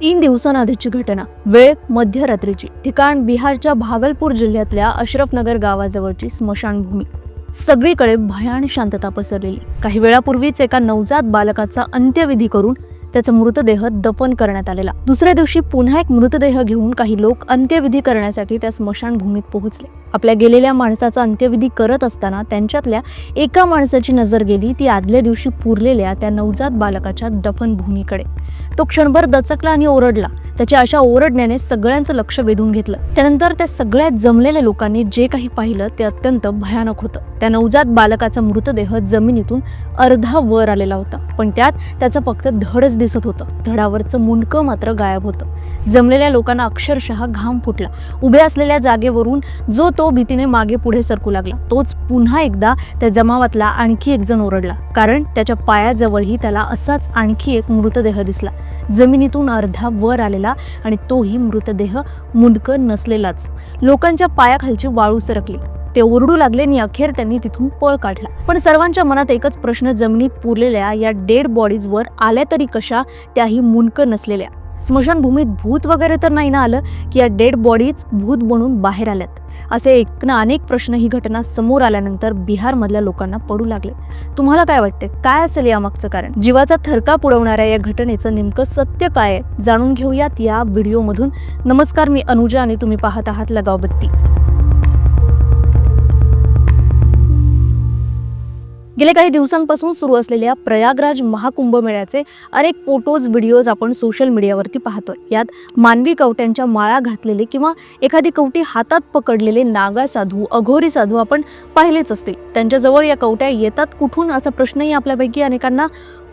तीन दिवसांआधीची घटना. वेळ मध्यरात्रीची. ठिकाण बिहारच्या भागलपूर जिल्ह्यातल्या अशरफनगर गावाजवळची स्मशानभूमी. सगळीकडे भयान शांतता पसरलेली. काही वेळापूर्वीच एका नवजात बालकाचा अंत्यविधी करून त्याचा मृतदेह दफन करण्यात आलेला. दुसऱ्या दिवशी पुन्हा एक मृतदेह घेऊन काही लोक अंत्यविधी करण्यासाठी त्या स्मशानभूमीत पोहोचले. आपल्या गेलेल्या माणसाचा अंत्यविधी करत असताना त्यांच्यातल्या एका माणसाची नजर गेली ती आदल्या दिवशी पुरलेल्या त्या नवजात बालकाच्या दफनभूमीकडे. तो क्षणभर दचकला आणि ओरडला. त्याच्या अशा ओरडण्याने सगळ्यांचं लक्ष वेधून घेतलं. त्यानंतर त्या सगळ्या जमलेल्या लोकांनी जे काही पाहिलं ते अत्यंत भयानक होतं. त्या नवजात बालकाचा मृतदेह जमिनीतून अर्धा वर आलेला होता. पण त्यात त्याचं फक्त धडच दिसत होतं. धडावरचं मुंडकं मात्र गायब होतं. जमलेल्या लोकांना अक्षरशः घाम फुटला. उभे असलेल्या जागेवरून जो तो भीतीने मागे पुढे सरकू लागला. तोच पुन्हा एकदा त्या जमावातला आणखी एक जण ओरडला. कारण त्याच्या पायाजवळही त्याला असाच आणखी एक मृतदेह दिसला. जमिनीतून अर्धा वर आलेला आणि तोही मृतदेह मुंडकं नसलेलाच. लोकांच्या पायाखालची वाळू सरकली. ते ओरडू लागले आणि अखेर त्यांनी तिथून पळ काढला. पण सर्वांच्या मनात एकच प्रश्न जमिनीत पुरलेल्या या डेड बॉडीजवर आल्या तरी कशा त्याही मुनक नसलेल्या. स्मशानभूमीत भूत वगैरे तर नाही ना आलं की या डेड बॉडीज भूत बनून बाहेर आल्यात. असे एक ना अनेक प्रश्न ही घटना समोर आल्यानंतर बिहारमधल्या लोकांना पडू लागले. तुम्हाला काय वाटते? काय असेल यामागचं कारण? जीवाचा थरकाप उडवणाऱ्या या घटनेचं नेमकं सत्य काय आहे? जाणून घेऊयात या व्हिडिओमधून. नमस्कार मी अनुजा आणि तुम्ही पाहत आहात लगावबत्ती. गेल्या काही दिवसांपासून सुरू असलेल्या प्रयागराज महाकुंभ मेळ्याचे अनेक फोटोज व्हिडिओज आपण सोशल मीडियावरती पाहतोय. यात मानवी कवट्यांच्या माळा घातलेले किंवा एखादी कवटी हातात पकडलेले नागा साधू अघोरी साधू आपण पाहिलेच असतील. त्यांच्याजवळ या कवट्या येतात कुठून? असा प्रश्नही आपल्यापैकी अनेकांना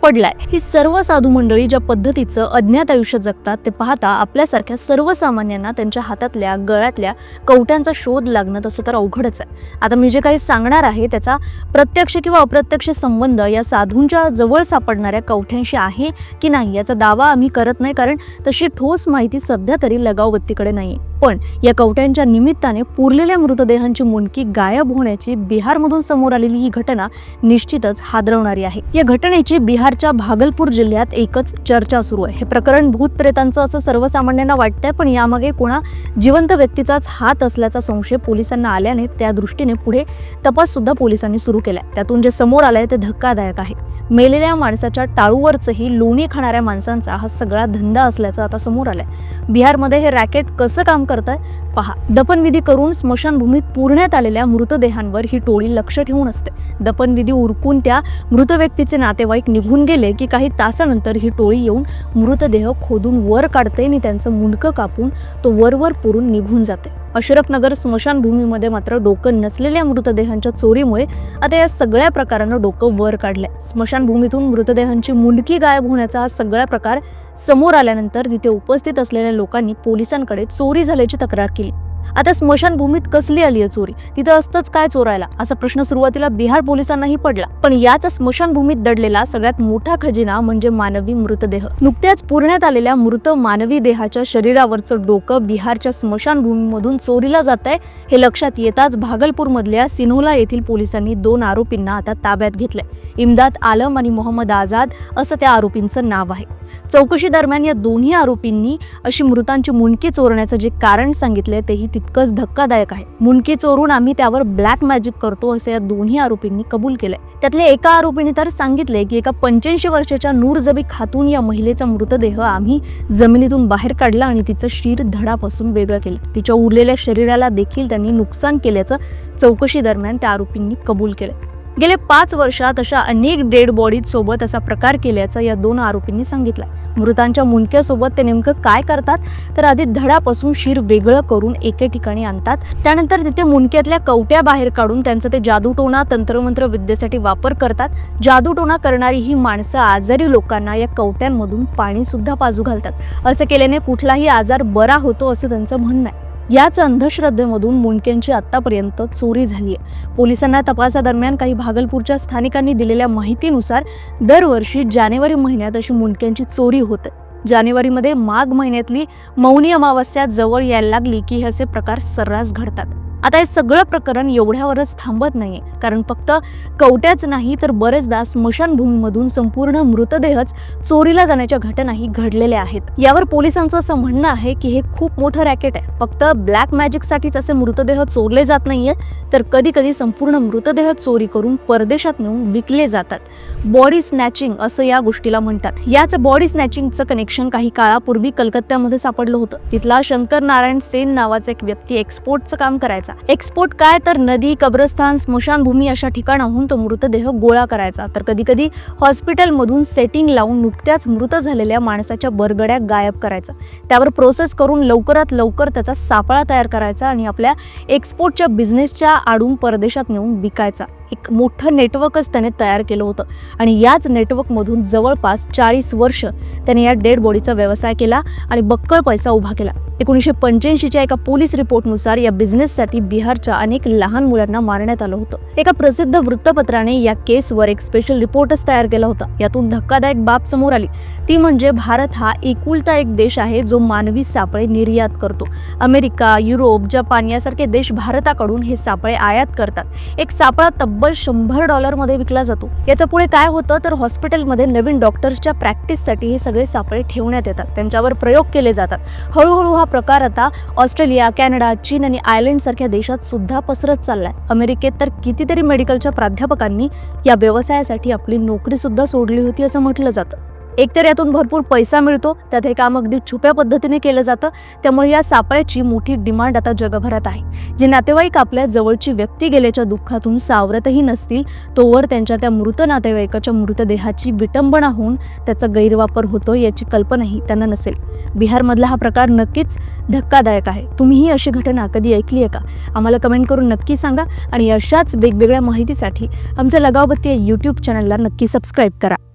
पडलाय. ही सर्व साधू मंडळी ज्या पद्धतीचं अज्ञात आयुष्य जगतात ते पाहता आपल्यासारख्या सर्वसामान्यांना त्यांच्या हातातल्या गळ्यातल्या कवट्यांचा शोध लागणं तसं तर अवघडच आहे. आता मी जे काही सांगणार आहे त्याचा प्रत्यक्ष किंवा अप्रत्यक्ष संबंध या साधूंच्या जवळ सापडणाऱ्या कवठ्यांशी आहे की नाही याचा दावा आम्ही करत नाही कारण तशी ठोस माहिती सध्या तरी लगावबत्तीकडे नाही पण या कवट्यांच्या निमित्ताने पुरलेल्या मृतदेहांची मुंडकी गायब होण्याची बिहारमधून समोर आलेली ही घटना निश्चितच हादरवणारी आहे. या घटनेची बिहार बिहारच्या भागलपूर जिल्ह्यात एकच चर्चा सुरू आहे. हे प्रकरण भूतप्रेतांचं असं सर्वसामान्यांना वाटतंय पण यामागे कोणा जिवंत व्यक्तीचाच हात असल्याचा संशय पोलिसांना आल्याने त्या दृष्टीने पुढे तपाससुद्धा पोलिसांनी सुरू केला त्यातून जे समोर आलंय ते धक्कादायक आहे. मेलेल्या माणसाच्या टाळूवरचंही लोणी खाणाऱ्या माणसांचा हा सगळा धंदा असल्याचं आता समोर आलंय. बिहारमध्ये हे रॅकेट कसं काम करतंय? पहा दफनविधी करून स्मशानभूमीत पुरण्यात आलेल्या मृतदेहांवर ही टोळी लक्ष ठेवून असते. दफनविधी उरकून त्या मृत व्यक्तीचे नातेवाईक निघून गेले की काही तासानंतर ही टोळी येऊन मृतदेह खोदून वर काढते आणि त्यांचं मुंडकं कापून तो वरवर पुरून निघून जाते. अशरफनगर स्मशानभूमीमध्ये मात्र डोकं नसलेल्या मृतदेहांच्या चोरीमुळे आता या सगळ्या प्रकारानं डोकं वर काढलंय. स्मशानभूमीतून मृतदेहांची मुंडकी गायब होण्याचा हा सगळा प्रकार समोर आल्यानंतर तिथे उपस्थित असलेल्या लोकांनी पोलिसांकडे चोरी झाल्याची तक्रार केली. आता स्मशानभूमीत कसली आली आहे चोरी? तिथं असतंच काय चोरायला? असा प्रश्न सुरुवातीला बिहार पोलिसांनाही पडला. पण याच स्मशानभूमीत दडलेला सगळ्यात मोठा खजिना म्हणजे मानवी मृतदेह. नुकत्याच पुरण्यात आलेल्या मृत मानवी देहाच्या शरीरावरचं डोकं बिहारच्या स्मशानभूमीमधून चोरीला जात आहे हे लक्षात येताच भागलपूरमधल्या सिनोला येथील पोलिसांनी दोन आरोपींना आता ताब्यात घेतलंय. इमदाद आलम आणि मोहम्मद आझाद असं त्या आरोपींचं नाव आहे. चौकशी दरम्यान या दोन्ही आरोपींनी अशी मृतांची मुंडकी चोरण्याचं जे कारण सांगितलंय तेही तितकंच धक्कादायक आहे. मुंडकी चोरून आम्ही त्यावर ब्लॅक मॅजिक करतो असं या दोन्ही आरोपींनी कबूल केलंय. त्यातल्या एका आरोपीने तर सांगितले की एका पंच्याऐंशी वर्षाच्या नूरजबी खातून या महिलेचा मृतदेह आम्ही जमिनीतून बाहेर काढला आणि तिचं शिर धडापासून वेगळं केलं. तिच्या उरलेल्या शरीराला देखील त्यांनी नुकसान केल्याचं चौकशी दरम्यान त्या आरोपींनी कबूल केलं गेले पाच वर्षात अशा अनेक डेड बॉडीज सोबत असा प्रकार केल्याचं या दोन आरोपींनी सांगितलंय. मृतांच्या मुंडक्यासोबत ते नेमकं काय करतात तर आधी धडापासून शिर वेगळं करून एके ठिकाणी आणतात. त्यानंतर तिथे मुंडक्यातल्या कवट्या बाहेर काढून त्यांचं ते जादूटोणा तंत्रमंत्र विद्येसाठी वापर करतात. जादूटोणा करणारी ही माणसं आजारी लोकांना या कवट्यांमधून पाणी सुद्धा पाजू घालतात. असं केल्याने कुठलाही आजार बरा होतो असं त्यांचं म्हणणं आहे. याच अंधश्रद्धेमधून मुंडक्यांची आतापर्यंत चोरी झाली आहे. पोलिसांना तपासादरम्यान काही भागलपूरच्या स्थानिकांनी दिलेल्या माहितीनुसार दरवर्षी जानेवारी महिन्यात अशी मुंडक्यांची चोरी होते. जानेवारीमध्ये माघ महिन्यातली मौनी अमावस्या जवळ यायला लागली की हे असे प्रकार सर्रास घडतात. आता हे सगळं प्रकरण एवढ्यावरच थांबत नाहीये. कारण फक्त कवट्याच नाही तर बरेचदा स्मशानभूमीमधून संपूर्ण मृतदेहच चोरीला जाण्याच्या घटनाही घडलेल्या आहेत. यावर पोलिसांचं असं म्हणणं आहे की हे खूप मोठं रॅकेट आहे. फक्त ब्लॅक मॅजिकसाठीच असे मृतदेह चोरले जात नाहीये तर कधी कधी संपूर्ण मृतदेह चोरी करून परदेशात नेऊन विकले जातात. बॉडी स्नॅचिंग असं या गोष्टीला म्हणतात. याच बॉडी स्नॅचिंगचं कनेक्शन काही काळापूर्वी कलकत्त्यामध्ये सापडलं होतं. तिथला शंकर नारायण सेन नावाचा एक व्यक्ती एक्सपोर्टचं काम करायचा. एक्सपोर्ट काय तर नदी कब्रस्थान स्मशानभूमी अशा ठिकाणाहून तो मृतदेह गोळा करायचा. तर कधी कधी हॉस्पिटलमधून सेटिंग लावून नुकत्याच मृत झालेल्या माणसाच्या बरगड्या गायब करायचा. त्यावर प्रोसेस करून लवकरात लवकर त्याचा सापळा तयार करायचा आणि आपल्या एक्सपोर्टच्या बिझनेसच्या आडून परदेशात नेऊन विकायचा. एक मोठं नेटवर्कच त्याने तयार केलं होतं. आणि याच नेटवर्कमधून जवळपास चाळीस वर्ष त्याने या डेड बॉडीचा व्यवसाय केला आणि बक्कळ पैसा उभा केला. एकोणीसशे पंच्याऐंशीच्या एका पोलीस रिपोर्टनुसार या बिझनेससाठी बिहारच्या अनेक लहान मुलांना मारण्यात आलं होतं. एका प्रसिद्ध वृत्तपत्राने या केसवर एक स्पेशल रिपोर्टच तयार केला होता. यातून धक्कादायक बाब समोर आली. ती म्हणजे भारत हा एकुलता एक देश आहे जो मानवी सापळे निर्यात करतो. अमेरिका युरोप जपान यासारखे देश भारताकडून हे सापळे आयात करतात. एक सापळा तब्बल शंभर डॉलरमध्ये विकला जातो. याचं पुढे काय होतं? तर हॉस्पिटलमध्ये नवीन डॉक्टर्सच्या प्रॅक्टिससाठी हे सगळे सापळे ठेवण्यात येतात. त्यांच्यावर प्रयोग केले जातात. हळूहळू हा प्रकार आता ऑस्ट्रेलिया कॅनडा चीन आणि आयर्लंड सारख्या देशात सुद्धा पसरत चाललाय. अमेरिकेत तर कितीतरी मेडिकलच्या प्राध्यापकांनी या व्यवसायासाठी आपली नोकरी सुद्धा सोडली होती असं म्हटलं जातं. एकतर यातून भरपूर पैसा मिळतो त्यात हे काम अगदी छुप्या पद्धतीने केलं जातं. त्यामुळे या सापळ्याची मोठी डिमांड आता जगभरात आहे. जे नातेवाईक आपल्या जवळची व्यक्ती गेल्याच्या दुःखातून सावरतही नसतील तोवर त्यांच्या त्या मृत नातेवाईकाच्या मृतदेहाची विटंबना होऊन त्याचा गैरवापर होतो याची कल्पनाही त्यांना नसेल. बिहारमधला हा प्रकार नक्कीच धक्कादायक आहे. तुम्हीही अशी घटना कधी ऐकली आहे का? आम्हाला कमेंट करून नक्की सांगा आणि अशाच वेगवेगळ्या माहितीसाठी आमच्या लगावबत्ती या यूट्यूब चॅनलला नक्की सबस्क्राईब करा.